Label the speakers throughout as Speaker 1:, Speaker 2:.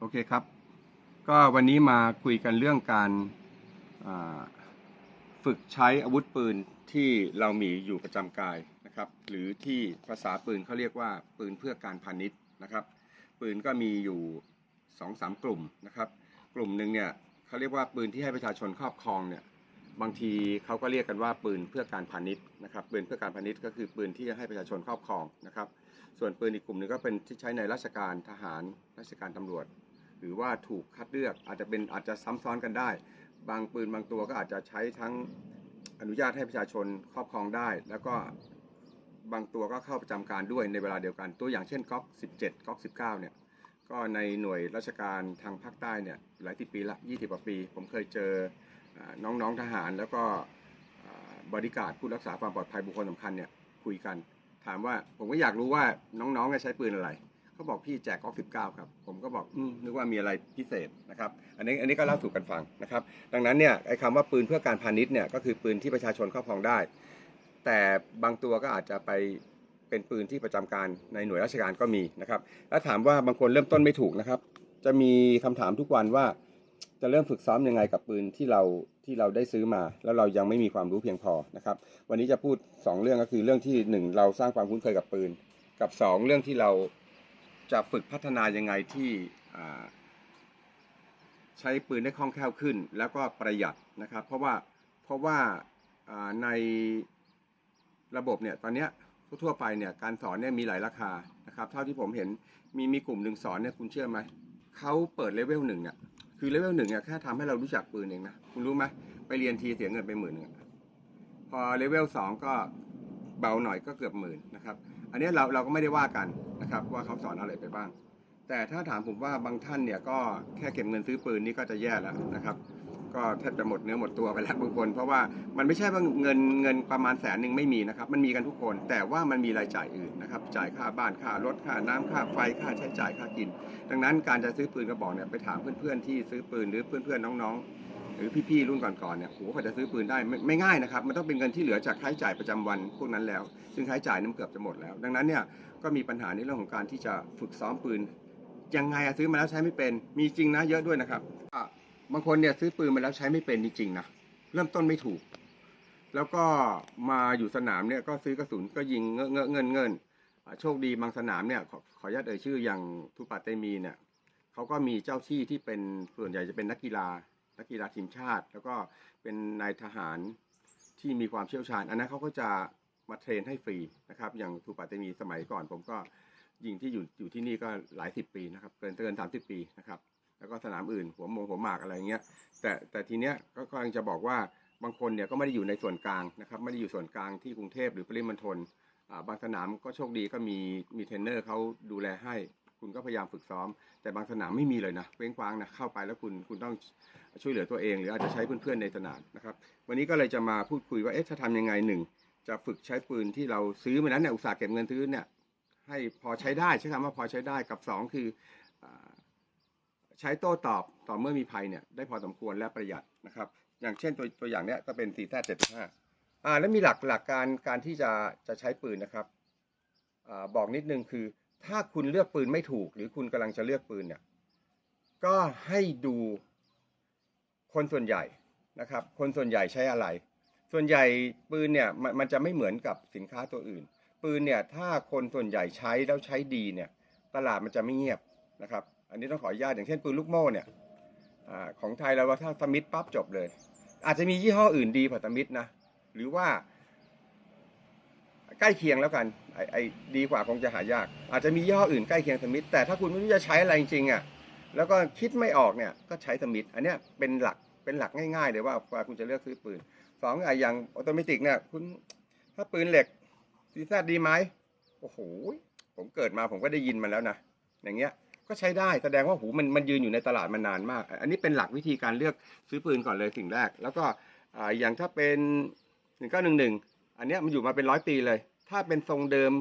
Speaker 1: โอเคครับ ก็วันนี้มาคุยกันเรื่องการฝึกใช้อาวุธปืนที่เรามีอยู่ประจำกายนะครับ หรือที่ภาษาปืนเขาเรียกว่าปืนเพื่อการพาณิชย์นะครับ ปืนก็มีอยู่สองสามกลุ่มนะครับ กลุ่มหนึ่งเนี่ยเขาเรียกว่าปืนที่ให้ประชาชนครอบครองเนี่ยบางทีเขาก็เรียกกันว่าปืนเพื่อการพาณิชย์นะครับ ปืนเพื่อการพาณิชย์ก็คือปืนที่ให้ประชาชนครอบครองนะครับ ส่วนปืนอีกกลุ่มหนึงก็เป็นที่ใช้ในราชการทหารราชการตำรวจ หรือว่าถูกคัดเลือกอาจจะเป็นอาจจะซ้ำซ้อนกันได้ บางปืนบางตัวก็อาจจะใช้ทั้งอนุญาตให้ประชาชนครอบครองได้ แล้วก็บางตัวก็เข้าประจำการด้วยในเวลาเดียวกัน ตัวอย่างเช่นก๊อก 17ก๊อก 19 เนี่ย ก็ในหน่วยราชการทางภาคใต้เนี่ยหลายสิบปีละ20กว่าปี ผมเคยเจออ่าน้องๆทหาร แล้วก็บริการผู้รักษาความปลอดภัยบุคคลสำคัญเนี่ยคุยกัน ถามว่าผมก็อยากรู้ว่าน้องๆใช้ปืนอะไร เขาบอกพี่แจกก๊อก19ครับ ผมก็บอกอืมนึกว่ามีอะไรพิเศษนะครับ อันนี้อันนี้ก็เล่าสู่กันฟังนะครับ ดังนั้นเนี่ยไอ้คำว่าปืนเพื่อการพาณิชย์เนี่ยก็คือปืนที่ประชาชนครอบครองได้ แต่บางตัวก็อาจจะไปเป็นปืนที่ประจำการในหน่วยราชการก็มีนะครับ แล้วถามว่าบางคนเริ่มต้นไม่ถูกนะครับ จะมีคำถามทุกวันว่า จะเริ่มฝึกซ้อมยังไงกับปืนที่เราที่เราได้ซื้อมา แล้วเรายังไม่มีความรู้เพียงพอนะครับ วันนี้จะพูด 2 เรื่องก็คือเรื่องที่ 1 เราสร้างความคุ้นเคยกับปืน กับ 2 เรื่องที่เรา จะฝึกพัฒนายังไงที่ใช้ปืนได้คล่องแคล่วขึ้น แล้วก็ประหยัดนะครับ เพราะว่าเพราะว่าในระบบเนี่ยตอนนี้ทั่วไปเนี่ยการสอนเนี่ยมีหลายราคานะครับเท่าที่ผมเห็นมีมีกลุ่มหนึ่งสอนเนี่ยคุณเชื่อไหมเขาเปิดเลเวลหนึ่งเนี่ยคือเลเวลหนึ่งเนี่ยแค่ทำให้เรารู้จักปืนเองนะคุณรู้ไหมไปเรียนทีเสียเงินไปหมื่นหนึ่งพอเลเวลสองก็ เบาหน่อยก็เกือบหมื่นนะครับ อันนี้เราเราก็ไม่ได้ว่ากันนะครับว่าเขาสอนอะไรไปบ้าง แต่ถ้าถามผมว่าบางท่านเนี่ยก็แค่เก็บเงินซื้อปืนนี่ก็จะแย่แล้วนะครับ ก็แทบจะหมดเนื้อหมดตัวไปแล้วบางคน เพราะว่ามันไม่ใช่ว่าเงินเงินประมาณแสนหนึ่งไม่มีนะครับ มันมีกันทุกคน แต่ว่ามันมีรายจ่ายอื่นนะครับ จ่ายค่าบ้านค่ารถค่าน้ำค่าไฟค่าใช้จ่ายค่ากิน ดังนั้นการจะซื้อปืนกระบอกเนี่ยไปถามเพื่อนๆที่ซื้อปืนหรือเพื่อนๆน้องๆ หรือพี่ๆรุ่นก่อนๆเนี่ยโหกว่าจะซื้อปืนได้ไม่ไม่ง่ายนะครับ มันต้องเป็นเงินที่เหลือจากค่าใช้จ่ายประจำวันพวกนั้นแล้ว ซึ่งค่าใช้จ่ายนั้นเกือบจะหมดแล้ว ดังนั้นเนี่ยก็มีปัญหาในเรื่องของการที่จะฝึกซ้อมปืนยังไงอะซื้อมาแล้วใช้ไม่เป็น มีจริงนะเยอะด้วยนะครับบางคนเนี่ยซื้อปืนมาแล้วใช้ไม่เป็นจริงๆนะเริ่มต้นไม่ถูก แล้วก็มาอยู่สนามเนี่ยก็ซื้อกระสุนก็ยิงเงอะเงอะเงินเงินอะโชคดีบางสนามเนี่ยขอขออนุญาตเอ่ยชื่ออย่างทุปาเตมีเนี่ยเขาก็มีเจ้าที่ที่เป็นส่วนใหญ่จะเป็นนักกีฬา นักกีฬาทีมชาติ แล้วก็เป็นนายทหารที่มีความเชี่ยวชาญ อันนั้นเขาก็จะมาเทรนให้ฟรีนะครับ อย่างทูปาเตมีสมัยก่อน ผมก็ยิงที่อยู่อยู่ที่นี่ก็หลายสิบปีนะครับ เกินเกินสามสิบปีนะครับ แล้วก็สนามอื่นหัวมงหัวหมากอะไรเงี้ย แต่แต่ทีเนี้ยก็กำลังจะบอกว่าบางคนเนี่ยก็ไม่ได้อยู่ในส่วนกลางนะครับ ไม่ได้อยู่ส่วนกลางที่กรุงเทพหรือปริมณฑลอ่าบางสนามก็โชคดีก็มีมีเทรนเนอร์เขาดูแลให้ คุณก็พยายามฝึกซ้อม แต่บางสนามไม่มีเลยนะเว้งคว้างนะเข้าไปแล้วคุณคุณต้องช่วยเหลือตัวเอง หรืออาจจะใช้เพื่อนๆในสนามนะครับ วันนี้ก็เลยจะมาพูดคุยว่าเอ๊ะจะทำยังไงหนึ่งจะฝึกใช้ปืนที่เราซื้อมานั้นเนี่ยอุตสาห์เก็บเงินซื้อเนี่ยให้พอใช้ได้ใช้คำว่าพอใช้ได้กับสองคืออใช้โต้ตอบต่อเมื่อมีภัยเนี่ยได้พอสมควรและประหยัดนะครับ อย่างเช่นตัวตัวอย่างเนี้ยก็เป็น475อ่าแล้วมีหลักหลักการการที่จะจะใช้ปืนนะครับอ่าบอกนิดนึงคือ ถ้าคุณเลือกปืนไม่ถูก หรือคุณกำลังจะเลือกปืนเนี่ยก็ให้ดูคนส่วนใหญ่นะครับ คนส่วนใหญ่ใช้อะไร ส่วนใหญ่ปืนเนี่ยมันมันจะไม่เหมือนกับสินค้าตัวอื่น ปืนเนี่ยถ้าคนส่วนใหญ่ใช้แล้วใช้ดีเนี่ยตลาดมันจะไม่เงียบนะครับ อันนี้ต้องขออนุญาตอย่างเช่นปืนลูกโม่เนี่ยอของไทยเราว่าถ้าสมิธปั๊บจบเลย อาจจะมียี่ห้ออื่นดีกว่าสมิธนะหรือว่า ใกล้เคียงแล้วกันไอไอดีกว่าคงจะหายาก อาจจะมียี่ห้ออื่นใกล้เคียงสมิธแต่ถ้าคุณไม่รู้จะใช้อะไรจริงๆอะแล้วก็คิดไม่ออกเนี่ยก็ใช้สมิธอันเนี้ยเป็นหลักเป็นหลักง่ายๆเลยว่าว่าคุณจะเลือกซื้อปืนสองไออย่างออโตเมติกเนี่ยคุณถ้าปืนเหล็กซีซดีไหมโอ้โหผมเกิดมาผมก็ได้ยินมาแล้วนะอย่างเงี้ยก็ใช้ได้แสดงว่าหูมันมันยืนอยู่ในตลาดมานานมาก อันนี้เป็นหลักวิธีการเลือกซื้อปืนก่อนเลยสิ่งแรก แล้วก็อ่าอย่างถ้าเป็นหนึ่งเก้าหนึ่งหนึ่ง อันนี้มันอยู่มาเป็นร้อยปีเลย ถ้าเป็นทรงเดิม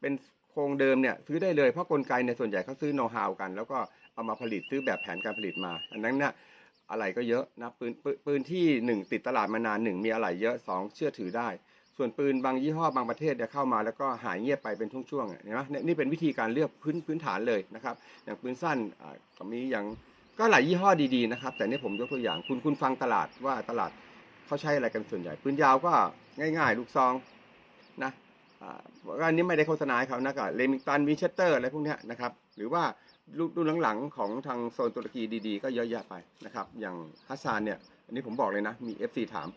Speaker 1: เป็นโครงเดิมเนี่ยซื้อได้เลยเพราะกลไกในยส่วนใหญ่เขาซื้อโน้ตฮาวกัน แล้วก็เอามาผลิตซื้อแบบแผนการผลิตมา อันนั้นเนี่ยอะไรก็เยอะนะปืนปืนปืนที่หนึ่งติดตลาดมานานหนึ่งมีอะไรเยอะสองเชื่อถือได้ ส่วนปืนบางยี่ห้อบางประเทศเนี่ยเข้ามาแล้วก็หายเงียบไปเป็นช่วงๆเห็นไหมเนี่ยนี่เป็นวิธีการเลือกพื้นพื้นฐานเลยนะครับ อย่างปืนสั้นอ่าก็มีอย่างก็หลายยี่ห้อดีๆนะครับ แต่นี่ผมยกตัวอย่างคุณคุณฟังตลาดว่าตลาด เขาใช้อะไรกันส่วนใหญ่ ปืนยาวก็ง่ายๆ ลูกซองนะอ่าอันนี้ไม่ได้โฆษณาให้เขานะก็เลมิงตันวินเชสเตอร์อะไรพวกนี้นะครับ หรือว่ารุ่นหลังๆ ของทางโซนตุรกีดีๆ ก็เยอะแยะไปนะครับ อย่างฮัสซานเนี่ย อันนี้ผมบอกเลยนะ มี FC ถาม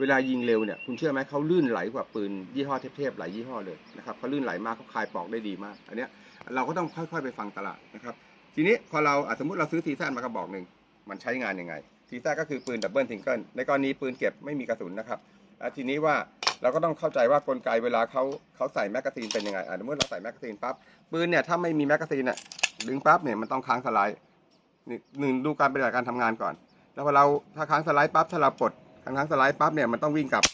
Speaker 1: เวลายิงเร็วเนี่ย คุณเชื่อไหมเขาลื่นไหลกว่าปืนยี่ห้อเทพๆหลายยี่ห้อเลยนะครับเขาลื่นไหลมากเขาคลายปอกได้ดีมาก อันเนี้ยเราก็ต้องค่อยๆไปฟังตลาดนะครับ ทีนี้พอเราสมมติเราซื้อซีซ่ามากระบอกหนึ่งมันใช้งานยังไง ซีซ่าก็คือปืนดับเบิลซิงเกิลในกรณีปืนเก็บไม่มีกระสุนนะครับทีนี้ว่าเราก็ต้องเข้าใจว่ากลไกเวลาเขาเขาใส่แมกกาซีนเป็นยังไงอะสมมติเราใส่แมกกาซีนปั๊บปืนเนี่ยถ้าไม่มีแมกกาซีนอะดึงปั๊บเนี่ยมันต้องค้างสไลด์นี่หนึ่งดูการปฏิบัติการทำงานก่อน แล้วพอเราถ้าค้างสไลด์ปั๊บถ้าเราปลดค้างค้างสไลด์ปั๊บเนี่ยมันต้องวิ่งกลับ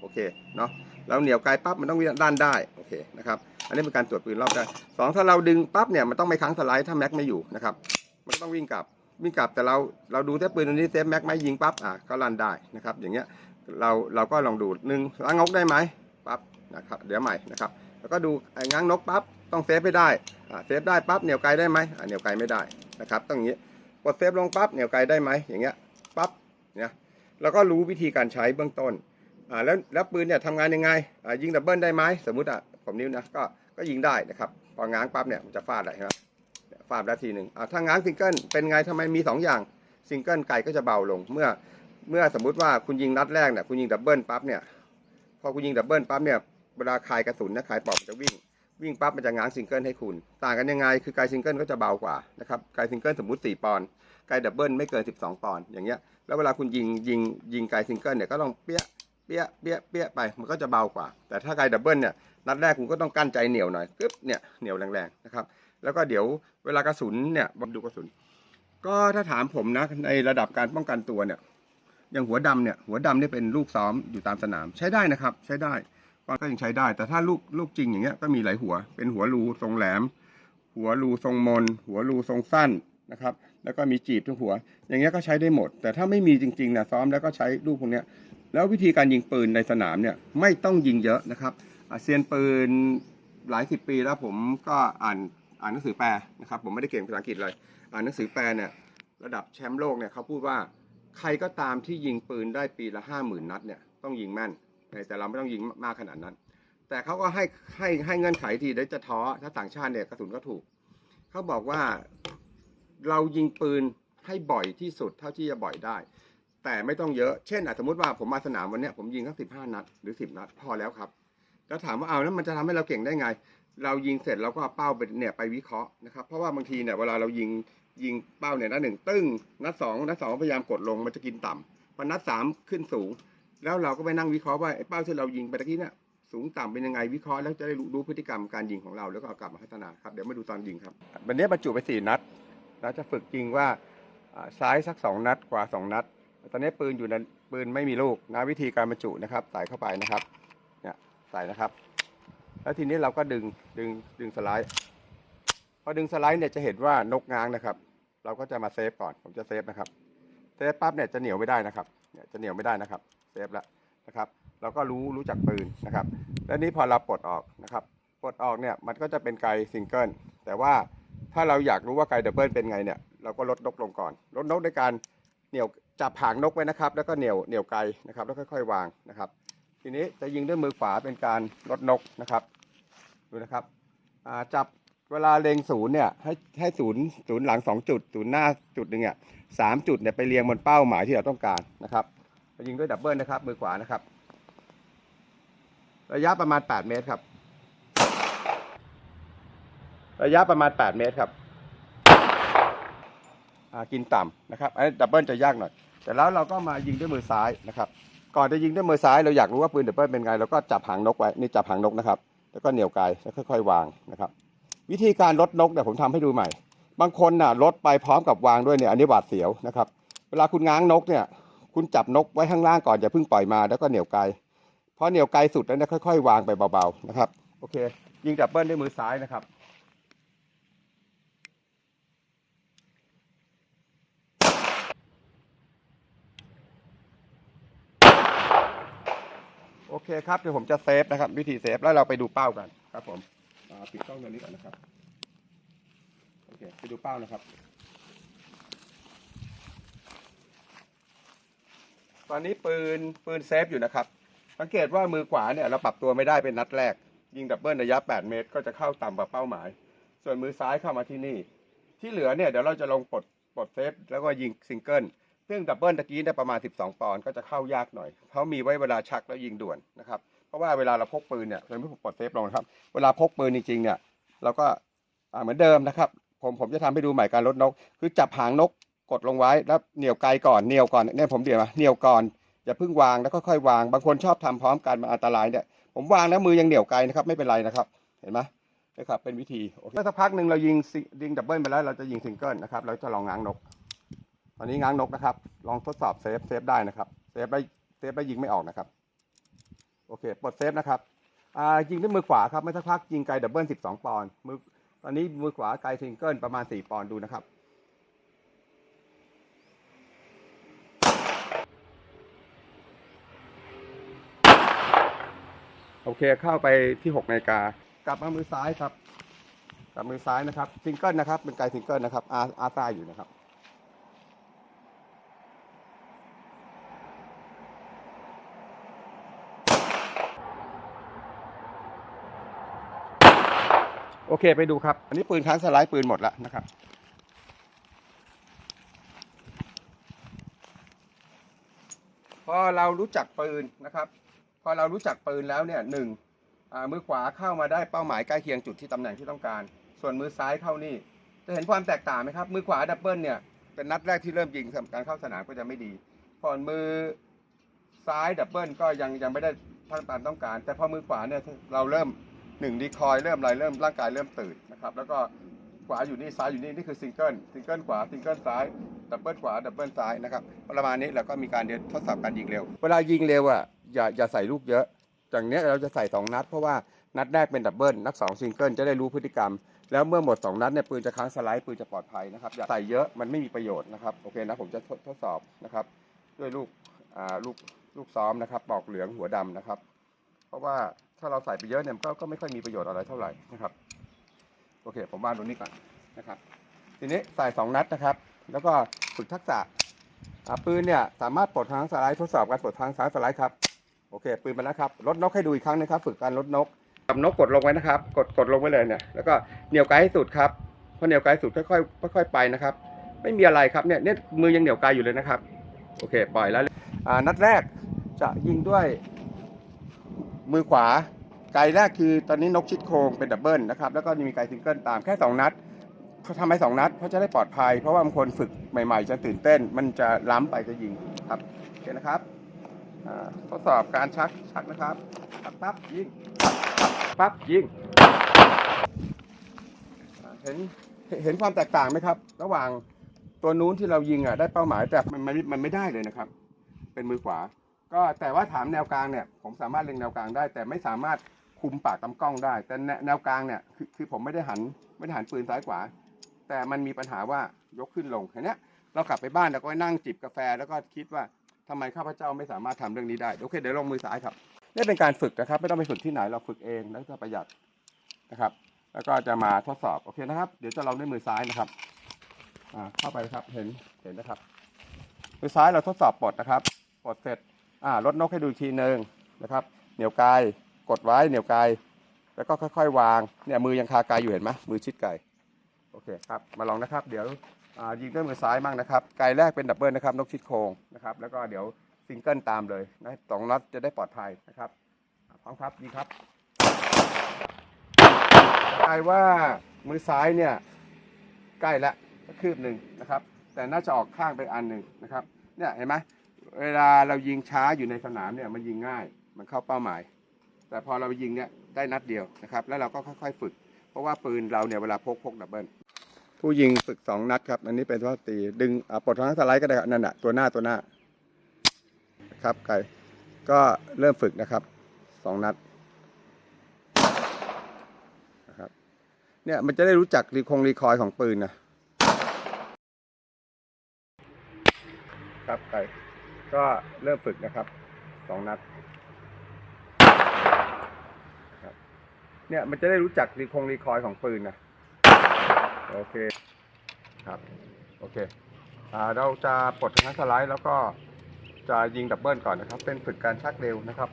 Speaker 1: โอเคเนาะแล้วเหนียวไกลปั๊บมันต้องวิ่งด้านได้โอเคนะครับอันนี้เป็นการตรวจปืนรอบได้สองถ้าเราดึงปั๊บเนี่ยมันต้องไม่ค้างสไลด์ถ้าแม็กไม่อยู่นะครับมันต้องวิ่งกลับ วิ่งกลับแต่เราเราดูที่ปืนตัวนี้เซฟแม็กไหมยิงปั๊บอะก็รันได้นะครับ อย่างเงี้ยเราเราก็ลองดูหนึ่งล้างงกได้ไหมปั๊บนะครับเดี๋ยวใหม่นะครับ แล้วก็ดูไอ้ง้างนกปั๊บต้องเซฟให้ได้อ่าเซฟได้ปั๊บเหนียวไกลได้ไหมอ่าเหนียวไกลไม่ได้นะครับต้องอย่างงี้กดเซฟลงปั๊บเหนียวไกลได้ไหมอย่างเงี้ยปั๊บเนี่ยเราก็รู้วิธีการใช้เบื้องต้นอ่าแล้วแล้วปืนเนี่ยทำงานยังไงอ่ายิงดับเบิลได้ไหมสมมุติอะผมนิ้วนะก็ก็ยิงได้นะครับพอง้างปั๊บเนี่ยมันจะฟาดอะไรครับ ฟาดแล้วทีหนึ่งอ่าถ้าง้างซิงเกิลเป็นไงทำไมมีสองอย่างซิงเกิลไกลก็จะเบาลง เมื่อเมื่อสมมุติว่าคุณยิงนัดแรกเนี่ยคุณยิงดับเบิลปั๊บเนี่ยพอคุณยิงดับเบิลปั๊บเนี่ยเวลาคายกระสุนนะคายปอกมันจะวิ่งวิ่งปั๊บมันจะง้างซิงเกิลให้คุณ ต่างกันยังไงคือไกซิงเกิลก็จะเบากว่านะครับไกซิงเกิลสมมติ 4 ปอนด์ไกดับเบิลไม่เกิน 12 ปอนด์อย่างเงี้ยแล้วเวลาคุณยิงยิงยิงไกซิงเกิลเนี่ยก็ต้องเปี้ยเปี้ยเปี้ยเปี้ยไปมันก็จะเบากว่า แต่ถ้าไกดับเบิลเนี่ยนัดแรกคุณก็ต้องกั้นใจเหนียวหน่อยกึ๊บเนี่ยเหนียวแรงๆนะครับ แล้วก็เดี๋ยวเวลากระสุนเนี่ยบำดูกระสุน ก็ถ้าถามผมนะในระดับการป้องกันตัวเนี่ยอย่างหัวดำเนี่ยหัวดำเนี่ยเป็นลูกซ้อมอยู่ตามสนามใช้ได้นะครับ ใช้ได้ก็ยังใช้ได้ แต่ถ้าลูกลูกจริงอย่างเงี้ยก็มีหลายหัว เป็นหัวรูทรงแหลม หัวรูทรงมน หัวรูทรงสั้นนะครับ แล้วก็มีจีบทุกหัว อย่างเงี้ยก็ใช้ได้หมด แต่ถ้าไม่มีจริงๆนะซ้อมแล้วก็ใช้ลูกพวกเนี้ยแล้ววิธีการยิงปืนในสนามเนี่ยไม่ต้องยิงเยอะนะครับเซียนปืนหลายสิบปีแล้วผมก็อ่าน อ่านหนังสือแปลนะครับผมไม่ได้เก่งภาษาอังกฤษเลยอ่านหนังสือแปลเนี่ยระดับแชมป์โลกเนี่ยเขาพูดว่าใครก็ตามที่ยิงปืนได้ปีละห้าหมื่นนัดเนี่ยต้องยิงแม่น แต่เราไม่ต้องยิงมากขนาดนั้น แต่เขาก็ให้ให้ให้เงื่อนไขทีได้จะท้อถ้าต่างชาติเนี่ยกระสุนก็ถูกเขาบอกว่าเรายิงปืนให้บ่อยที่สุดเท่าที่จะบ่อยได้ แต่ไม่ต้องเยอะเช่นสมมติว่าผมมาสนามวันเนี้ยผมยิงสักสิบห้านัดหรือสิบนัดพอแล้วครับ แล้วถามว่าเอาแล้วมันจะทำให้เราเก่งได้ไง เรายิงเสร็จเราก็เอาเป้าไปเนี่ยไปวิเคราะห์นะครับ เพราะว่าบางทีเนี่ยเวลาเรายิงยิงเป้าเนี่ยนัดหนึ่งตึ้งนัดสองนัดสองพยายามกดลงมันจะกินต่ำพอนัดสามขึ้นสูง แล้วเราก็ไปนั่งวิเคราะห์ว่าไอ้เป้าที่เรายิงไปตะกี้เนี่ยสูงต่ำเป็นยังไงวิเคราะห์แล้วจะได้รู้พฤติกรรมการยิงของเราแล้วก็เอากลับมาพัฒนาครับเดี๋ยวมาดูตอนยิงครับวันนี้บรรจุไปสี่นัดเราจะฝึกยิงว่าซ้ายสักสองนัดขวาสองนัด ตอนนี้ปืนอยู่ในปืนไม่มีลูกนะวิธีการบรรจุนะครับใส่เข้าไปนะครับ ใส่นะครับ แล้วทีนี้เราก็ดึงดึงดึงสไลด์พอดึงสไลด์เนี่ยจะเห็นว่านกง้างนะครับ เราก็จะมาเซฟก่อนผมจะเซฟนะครับเซฟปั๊บเนี่ยจะเหนียวไม่ได้นะครับเนี่ยจะเหนียวไม่ได้นะครับเซฟแล้วนะครับ เราก็รู้รู้จักปืนนะครับ แล้วนี้พอเราปลดออกนะครับปลดออกเนี่ยมันก็จะเป็นไกซิงเกิลแต่ว่าถ้าเราอยากรู้ว่าไกดับเบิลเป็นไงเนี่ยเราก็ลดนกลงก่อน ลดนกด้วยการเหนี่ยวจับหางนกไว้นะครับ แล้วก็เหนี่ยวเหนี่ยวไกนะครับ แล้วค่อยๆวางนะครับ ทีนี้จะยิงด้วยมือขวาเป็นการลดนกนะครับ ดูนะครับจับเวลาเล็งศูนย์เนี่ยให้ให้ศูนย์ศูนย์หลังสองจุดศูนย์หน้าจุดหนึ่งอะสามจุดเนี่ยไปเรียงบนเป้าหมายที่เราต้องการนะครับจะยิงด้วยดับเบิลนะครับ มือขวานะครับ ระยะประมาณ8เมตรครับ ระยะประมาณ8เมตรครับกินต่ำนะครับไอ้ดับเบิลจะยากหน่อยแต่แล้วเราก็มายิงด้วยมือซ้ายนะครับ ก่อนจะยิงด้วยมือซ้ายเราอยากรู้ว่าปืนดับเบิลเป็นไงเราก็จับหางนกไว้นี่จับหางนกนะครับ แล้วก็เหนี่ยวไกลแล้วค่อย ๆ วางนะครับ วิธีการลดนกเนี่ยผมทำให้ดูใหม่ บางคนน่ะลดไปพร้อมกับวางด้วยเนี่ยอันนี้หวาดเสียวนะครับ เวลาคุณง้างนกเนี่ย คุณจับนกไว้ข้างล่างก่อนอย่าเพิ่งปล่อยมาแล้วก็เหนี่ยวไกลพอเหนี่ยวไกลสุดแล้วเนี่ยค่อย ๆ วางไปเบาๆนะครับโอเค ยิงดับเบิลด้วยมือซ้ายนะครับ โอเคครับเดี๋ยวผมจะเซฟนะครับ วิธีเซฟแล้วเราไปดูเป้ากันครับ ผมปิดกล้องตัวนี้ก่อนนะครับโอเคไปดูเป้านะครับ ตอนนี้ปืนปืนเซฟอยู่นะครับ สังเกตว่ามือขวาเนี่ยเราปรับตัวไม่ได้เป็นนัดแรก ยิงดับเบิลระยะ 8 เมตร ก็จะเข้าต่ำกว่าเป้าหมาย ส่วนมือซ้ายเข้ามาที่นี่ ที่เหลือเนี่ยเดี๋ยวเราจะลงปลดปลดเซฟแล้วก็ยิงซิงเกิล ซึ่งดับเบิลตะกี้เนี่ยประมาณ 12 ปอนด์ก็จะเข้ายากหน่อยเพราะมีไว้เวลาชักแล้วยิงด่วนนะครับเพราะว่าเวลาเราพกปืนเนี่ยเราไม่ปลดเซฟลงนะครับ เวลาพกปืนจริงๆเนี่ยเราก็าเหมือนเดิมนะครับผมผมจะทำให้ดูใหม่การลดนก คือจับหางนกกดลงไว้แล้วเหนี่ยวไกลก่อนเหนี่ยวก่อนเนี่ยผมเดี๋ยวมาเหนี่ยวก่อนอย่าเพิ่งวางแล้วค่อยๆวาง บางคนชอบทำพร้อมกันมันอันตรายเนี่ยผมวางแล้วมือยังเหนี่ยวไกลนะครับไม่เป็นไรนะครับ เห็นไหมนะครับเป็นวิธีโอเคสักพักหนึ่งเรายิงซิยิงดับเบิลไปแล้วเราจะยิงซิงเกิลนะครับเราจะลองง้างนก ตอนนี้ง้างนกนะครับ ลองทดสอบเซฟเซฟได้นะครับเซฟได้เซฟได้ยิงไม่ออกนะครับ โอเคปลดเซฟนะครับอ่ายิงด้วยมือขวาครับไม่สักพักยิงไกลดับเบิลสิบสองปอนด์มือตอนนี้มือขวาไกลซิงเกิลประมาณสี่ปอนด์ดูนะครับโอเคเข้าไปที่หกนาฬิกากลับมามือซ้ายครับ กลับมือซ้ายนะครับซิงเกิลนะครับเป็นไกลซิงเกิลนะครับอาอาซ่าอยู่นะครับ โอเคไปดูครับ อันนี้ปืนค้างสไลด์ปืนหมดแล้วนะครับ พอเรารู้จักปืนนะครับ พอเรารู้จักปืนแล้วเนี่ยหนึ่งมือขวาเข้ามาได้เป้าหมายใกล้เคียงจุดที่ตำแหน่งที่ต้องการ ส่วนมือซ้ายเข้านี่ จะเห็นความแตกต่างไหมครับ มือขวาดับเบิลเนี่ยเป็นนัดแรกที่เริ่มยิงการเข้าสนามก็จะไม่ดีส่วนมือซ้ายดับเบิลก็ยังยังไม่ได้ทางตามต้องการ แต่พอมือขวาเนี่ยเราเริ่ม หนึ่งดีคอยเริ่มอะไรเริ่มร่างกายเริ่มตื่นนะครับแล้วก็ขวาอยู่นี่ซ้ายอยู่นี่นี่คือซิงเกิลซิงเกิลขวาซิงเกิลซ้ายดับเบิลขวาดับเบิลซ้ายนะครับประมาณนี้เราก็มีการเรียนทดสอบการยิงเร็ว เวลายิงเร็วอะอย่าอย่าใส่ลูกเยอะอย่างเนี้ยเราจะใส่สองนัด เพราะว่านัดแรกเป็นดับเบิลนัดสองซิงเกิลจะได้รู้พฤติกรรม แล้วเมื่อหมด 2 นัดเนี่ยปืนจะค้างสไลด์ปืนจะปลอดภัยนะครับอย่าใส่เยอะมันไม่มีประโยชน์นะครับโอเคนะผมจะทดทดสอบนะครับด้วยลูกอ่าลูกลูกซ้อมนะครับปอกเหลืองหัวดำนะครับ เพราะว่า ถ้าเราใส่ไปเยอะเนี่ยมันก็ก็ไม่ค่อยมีประโยชน์อะไรเท่าไหร่นะครับ โอเค ผมวางตรงนี้ก่อนนะครับ ทีนี้ใส่2นัดนะครับ แล้วก็ฝึกทักษะอ่าปืนเนี่ยสามารถปลดทางสไลด์ทดสอบการปลดทางซ้ายสไลด์ครับโอเคปืนมาแล้วครับลดนกให้ดูอีกครั้งนะครับ ฝึกการลดนกจับนกกดลงไว้นะครับ กดกดลงไว้เลยเนี่ยแล้วก็เหนี่ยวไกลให้สุดครับพอเหนี่ยวไกลสุดค่อยๆค่อยๆไปนะครับ ไม่มีอะไรครับเนี่ยเนี่ยมือยังเหนี่ยวไกลอยู่เลยนะครับ โอเคปล่อยแล้วอ่านัดแรกจะยิงด้วย มือขวาไกลแรกคือตอนนี้นกชิดโครงเป็นดับเบิลนะครับแล้วก็มีไกลซิงเกิลตามแค่ 2 นัดเขาทำไมสองนัดเพราะจะได้ปลอดภัย เพราะว่าบางคนฝึกใหม่ๆ จะตื่นเต้น มันจะล้ำไปจะยิงครับโอเคนะครับทดสอบการชักชักนะครับชักปั๊บยิงปั๊บยิงเห็นเห็นความแตกต่างไหมครับ ระหว่างตัวนู้นที่เรายิงอะได้เป้าหมายแต่มันมันไม่ได้เลยนะครับ เป็นมือขวา ก็แต่ว่าถามแนวกลางเนี่ยผมสามารถเล็งแนวกลางได้ แต่ไม่สามารถคุมปากตำกล้องได้ แต่แนวกลางเนี่ยคือคือผมไม่ได้หันไม่ได้หันปืนซ้ายขวา แต่มันมีปัญหาว่ายกขึ้นลงเห็นเนี้ยเรากลับไปบ้านเราก็นั่งจิบกาแฟแล้วก็คิดว่าทำไมข้าพเจ้าไม่สามารถทำเรื่องนี้ได้โอเคเดี๋ยวลงมือซ้ายครับนี่เป็นการฝึกนะครับ ไม่ต้องไปฝึกที่ไหนเราฝึกเองแล้วจะประหยัดนะครับ แล้วก็จะมาทดสอบโอเคนะครับ เดี๋ยวจะลองด้วยมือซ้ายนะครับอ่าเข้าไปนะครับเห็นเห็นนะครับ มือซ้ายเราทดสอบปลดนะครับปลดเสร็จ อ่าลดนกให้ดูทีหนึ่งนะครับ เหนี่ยวไกลกดไว้เหนี่ยวไกลแล้วก็ค่อยๆ วางเนี่ยมือยังคาไกลอยู่เห็นไหมมือชิดไกลโอเคครับมาลองนะครับ เดี๋ยวยิงด้วยมือซ้ายมั่งนะครับไกลแรกเป็นดับเบิลนะครับนกชิดโครงนะครับ แล้วก็เดี๋ยวซิงเกิลตามเลยนะสองนัดจะได้ปลอดภัยนะครับพร้อมครับยิงครับกลายว่ามือซ้ายเนี่ยใกล้แล้วคืบหนึ่งนะครับ แต่น่าจะออกข้างไปอันหนึ่งนะครับเนี่ยเห็นไหม เวลาเรายิงช้าอยู่ในสนามเนี่ยมันยิงง่าย มันเข้าเป้าหมาย แต่พอเรายิงเนี่ยได้นัดเดียวนะครับ แล้วเราก็ค่อยๆฝึก เพราะว่าปืนเราเนี่ยเวลาพกพกดับเบิลผู้ยิงฝึกสองนัดครับ อันนี้เป็นทอดตีดึงอะปลดทางสไลด์ก็ได้ครับนั่นน่ะตัวหน้าตัวหน้าครับไก่ก็เริ่มฝึกนะครับสองนัดนะครับเนี่ยมันจะได้รู้จักรีคงรีคอยของปืนนะครับไก่ ก็เริ่มฝึกนะครับสองนัดเนี่ยมันจะได้รู้จักรีคงรีคอยของปืนนะโอเคครับโอเคอ่าเราจะปลดทั้งสไลด์แล้วก็จะยิงดับเบิลก่อนนะครับ เป็นฝึกการชักเร็วนะครับ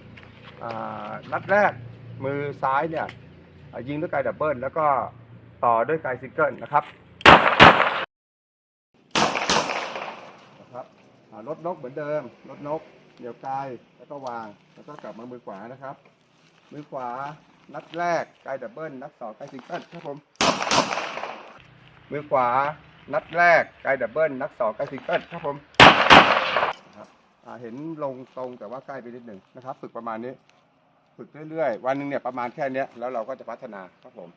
Speaker 1: อ่านัดแรกมือซ้ายเนี่ยยิงด้วยไกดับเบิลแล้วก็ต่อด้วยไกซิงเกิลนะครับ นะครับอ่ารถนกเหมือนเดิมรถนกเดี๋ยวไกลแล้วก็วาง แล้วก็กลับมามือขวานะครับ มือขวา นัดแรกไกลดับเบิลนัดสองไกลซิงเกิลครับผม มือขวา นัดแรกไกลดับเบิลนัดสองไกลซิงเกิลครับผมเห็นลงตรงแต่ว่าใกล้ไปนิดหนึ่งนะครับ ฝึกประมาณนี้ ฝึกเรื่อยๆ วันหนึ่งเนี่ยประมาณแค่นี้แล้วเราก็จะพัฒนาครับผม